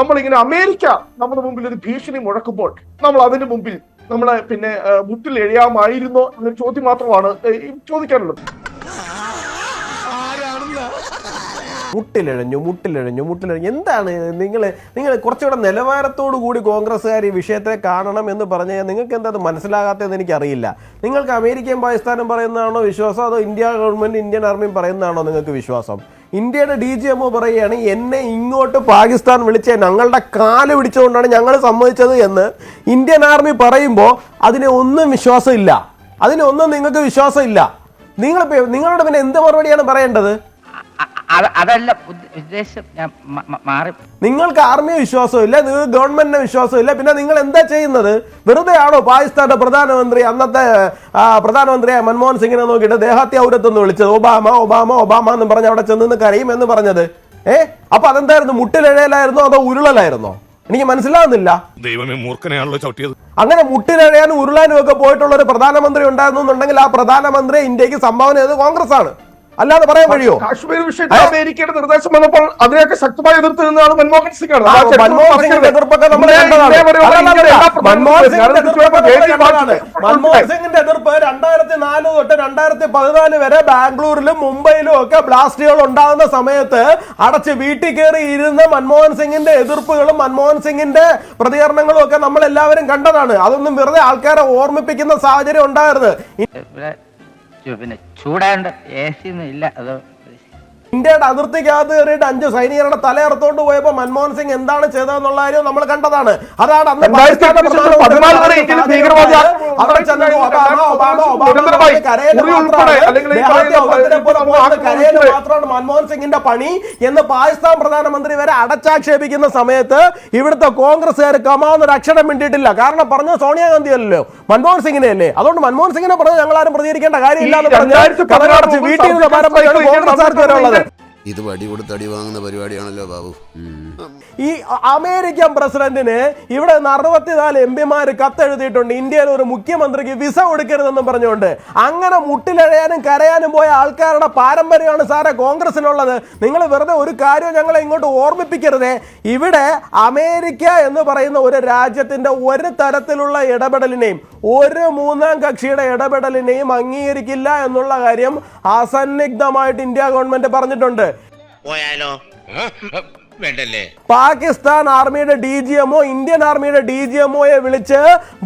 നമ്മളിങ്ങനെ അമേരിക്ക നമ്മുടെ മുമ്പിൽ ഒരു ഭീഷണി മുഴക്കുമ്പോൾ നമ്മൾ അതിന് മുമ്പിൽ നമ്മളെ പിന്നെ മുട്ടിൽ എഴുതാമായിരുന്നോ എന്നൊരു ചോദ്യം മാത്രമാണ് ചോദിക്കാനുള്ളത്. മുട്ടിലഴഞ്ഞു മുട്ടിലഴഞ്ഞു മുട്ടിലിഴഞ്ഞു. എന്താണ് നിങ്ങൾ നിങ്ങൾ കുറച്ചുകൂടെ നിലവാരത്തോടു കൂടി കോൺഗ്രസ്സുകാർ ഈ വിഷയത്തെ കാണണം എന്ന് പറഞ്ഞാൽ നിങ്ങൾക്ക് എന്താ അത് മനസ്സിലാകാത്തതെന്ന് എനിക്കറിയില്ല. നിങ്ങൾക്ക് അമേരിക്കയും പാകിസ്ഥാനും പറയുന്നതാണോ വിശ്വാസം? അതോ ഇന്ത്യ ഗവൺമെന്റ് ഇന്ത്യൻ ആർമിയും പറയുന്നതാണോ നിങ്ങൾക്ക് വിശ്വാസം? ഇന്ത്യയുടെ ഡി ജി എംഒ പറയുകയാണ് എന്നെ ഇങ്ങോട്ട് പാകിസ്ഥാൻ വിളിച്ച ഞങ്ങളുടെ കാൽ പിടിച്ചുകൊണ്ടാണ് ഞങ്ങൾ സമ്മതിച്ചത് എന്ന് ഇന്ത്യൻ ആർമി പറയുമ്പോൾ അതിനെ ഒന്നും വിശ്വാസമില്ല. അതിനൊന്നും നിങ്ങൾക്ക് വിശ്വാസമില്ല. നിങ്ങൾ നിങ്ങളുടെ പിന്നെ എന്ത് മറുപടിയാണ് പറയേണ്ടത്? അതല്ല ഉദ്ദ- ഉദ്ദേശം ഞാൻ മാറി. നിങ്ങൾക്ക് ആർമിയെ വിശ്വാസമില്ല നിങ്ങൾക്ക് ഗവൺമെന്റിനെ വിശ്വാസമില്ല പിന്നെ നിങ്ങൾ എന്താ ചെയ്യുന്നത്? വെറുതെ ആണോ പാകിസ്ഥാന്റെ പ്രധാനമന്ത്രി അന്നത്തെ പ്രധാനമന്ത്രിയായ മൻമോഹൻ സിംഗിനെ നോക്കിയിട്ട് ദേഹാത്യ ഔരത്തെന്ന് വിളിച്ചത്? ഒബാമ ഒബാമ ഒബാമ എന്ന് പറഞ്ഞ് അവിടെ ചെന്ന് കരയും എന്ന് പറഞ്ഞത്. ഏ? അപ്പൊ അതെന്തായിരുന്നു? മുട്ടിലിഴയിലായിരുന്നോ അതോ ഉരുളലായിരുന്നോ? എനിക്ക് മനസ്സിലാവുന്നില്ല. ദൈവമേ മൂർഖനെയാണല്ലോ ചവിട്ടിയത്. അങ്ങനെ മുട്ടിലഴയാനും ഉരുളാനും ഒക്കെ പോയിട്ടുള്ള ഒരു പ്രധാനമന്ത്രി ഉണ്ടായിരുന്നു എന്നുണ്ടെങ്കിൽ ആ പ്രധാനമന്ത്രി ഇന്ത്യയ്ക്ക് സംഭാവന ചെയ്തത് കോൺഗ്രസ് ആണ് അല്ലാതെ പറയാൻ കഴിയോ കാശ്മീർ വിഷയത്തിൽ അമേരിക്കയുടെ നിർദ്ദേശം വന്നപ്പോൾ അതിനെയൊക്കെ ശക്തമായി എതിർത്ത് നിന്നാണ് മൻമോഹൻ സിംഗ് ആണ്. മൻമോഹൻ സിംഗിന്റെ എതിർപ്പ് രണ്ടായിരത്തി നാല് തൊട്ട് രണ്ടായിരത്തി പതിനാല് വരെ ബാംഗ്ലൂരിലും മുംബൈയിലും ഒക്കെ ബ്ലാസ്റ്റുകൾ ഉണ്ടാകുന്ന സമയത്ത് അടച്ച് വീട്ടിൽ കയറി ഇരുന്ന മൻമോഹൻ സിംഗിന്റെ എതിർപ്പുകളും മൻമോഹൻ സിംഗിന്റെ പ്രതികരണങ്ങളും ഒക്കെ നമ്മൾ എല്ലാവരും കണ്ടതാണ്. അതൊന്നും വെറുതെ ആൾക്കാരെ ഓർമ്മിപ്പിക്കുന്ന സാഹചര്യം ഉണ്ടായിരുന്നു ചൂടാണ്ട് എ സി ഒന്നും ഇല്ല. അതോ ഇന്ത്യയുടെ അതിർത്തിക്കകത്ത് കയറിയിട്ട് അഞ്ച് സൈനികരുടെ തലയിറത്തോണ്ട് പോയപ്പോ മൻമോഹൻ സിംഗ് എന്താണ് ചെയ്തതെന്നുള്ള കാര്യം നമ്മൾ കണ്ടതാണ്. അതാണ് അന്ന് മാത്രമാണ് മൻമോഹൻ സിംഗിന്റെ പണി എന്ന് പാകിസ്ഥാൻ പ്രധാനമന്ത്രി വരെ അടച്ചാക്ഷേപിക്കുന്ന സമയത്ത് ഇവിടുത്തെ കോൺഗ്രസ്സുകാർ കമാവുന്ന അക്ഷരം മിണ്ടിയിട്ടില്ല. കാരണം പറഞ്ഞത് സോണിയാഗാന്ധി അല്ലല്ലോ മൻമോഹൻ സിംഗിനെ അല്ലേ അതുകൊണ്ട് മൻമോഹൻ സിംഗിനെ പറഞ്ഞ് ഞങ്ങൾ ആരും പ്രതികരിക്കേണ്ട കാര്യമില്ല എന്ന് പറഞ്ഞു വീട്ടിൽ നിന്ന് കോൺഗ്രസ് ആർക്ക് വരെ ഉള്ളത്. ഇത് വടി കൊടുത്തടി വാങ്ങുന്ന പരിപാടിയാണല്ലോ ബാബു. ഈ അമേരിക്കൻ പ്രസിഡന്റിന് ഇവിടെ അറുപത്തിനാല് എം പിമാര് കത്തെഴുതിയിട്ടുണ്ട്. ഇന്ത്യയിൽ ഒരു മുഖ്യമന്ത്രിക്ക് വിസ കൊടുക്കരുതെന്നും പറഞ്ഞുകൊണ്ട്. അങ്ങനെ മുട്ടിലഴയാനും കരയാനും പോയ ആൾക്കാരുടെ പാരമ്പര്യമാണ് സാറേ കോൺഗ്രസിനുള്ളത്. നിങ്ങൾ വെറുതെ ഒരു കാര്യം ഞങ്ങളെ ഇങ്ങോട്ട് ഓർമ്മിപ്പിക്കരുതേ. ഇവിടെ അമേരിക്ക എന്ന് പറയുന്ന ഒരു രാജ്യത്തിന്റെ ഒരു തരത്തിലുള്ള ഇടപെടലിനെയും ഒരു മൂന്നാം കക്ഷിയുടെ ഇടപെടലിനെയും അംഗീകരിക്കില്ല എന്നുള്ള കാര്യം അസന്നിഗ്ധമായിട്ട് ഇന്ത്യ ഗവൺമെന്റ് പറഞ്ഞിട്ടുണ്ട്. പോയാലോ? വേണ്ടല്ലേ? പാകിസ്ഥാൻ ആർമിയുടെ ഡി ജി എമ്മോ ഇന്ത്യൻ ആർമിയുടെ ഡി ജി എമ്മോയെ വിളിച്ച്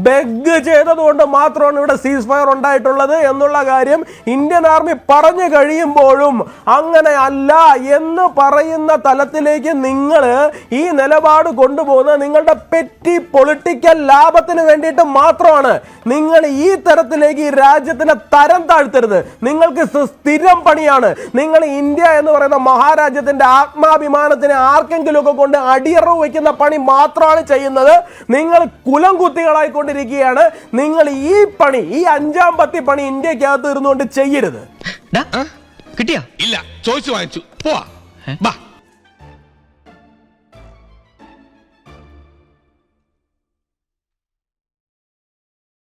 ബെഗ് ചെയ്തതുകൊണ്ട് മാത്രമാണ് ഇവിടെ സീസ് ഫയർ ഉണ്ടായിട്ടുള്ളത് എന്നുള്ള കാര്യം ഇന്ത്യൻ ആർമി പറഞ്ഞു കഴിയുമ്പോഴും അങ്ങനെ അല്ല എന്ന് പറയുന്ന തലത്തിലേക്ക് നിങ്ങൾ ഈ നിലപാട് കൊണ്ടുപോകുന്നത് നിങ്ങളുടെ പെറ്റി പൊളിറ്റിക്കൽ ലാഭത്തിന് വേണ്ടിയിട്ട് മാത്രമാണ് നിങ്ങൾ ഈ തരത്തിലേക്ക് ഈ രാജ്യത്തിനെ തരം താഴ്ത്തരുത്. നിങ്ങൾക്ക് സ്ഥിരം പണിയാണ്. നിങ്ങൾ ഇന്ത്യ എന്ന് പറയുന്ന മഹാരാജ്യത്തിന്റെ ആത്മാഭിമാനത്തിന് ആർക്കെങ്കിലും ഒക്കെ കൊണ്ട് അടിയറവ് വയ്ക്കുന്ന പണി മാത്രമാണ് ചെയ്യുന്നത്. നിങ്ങൾ കുലം കുത്തികളായിക്കൊണ്ടിരിക്കുകയാണ്. നിങ്ങൾ ഈ പണി ഈ അഞ്ചാം പത്തി പണി ഇന്ത്യക്കകത്ത് ഇരുന്നുകൊണ്ട് ചെയ്യരുത്. കിട്ടിയാ? ഇല്ല ചോദിച്ചു വാങ്ങിച്ചു. പോവാ. ബാ.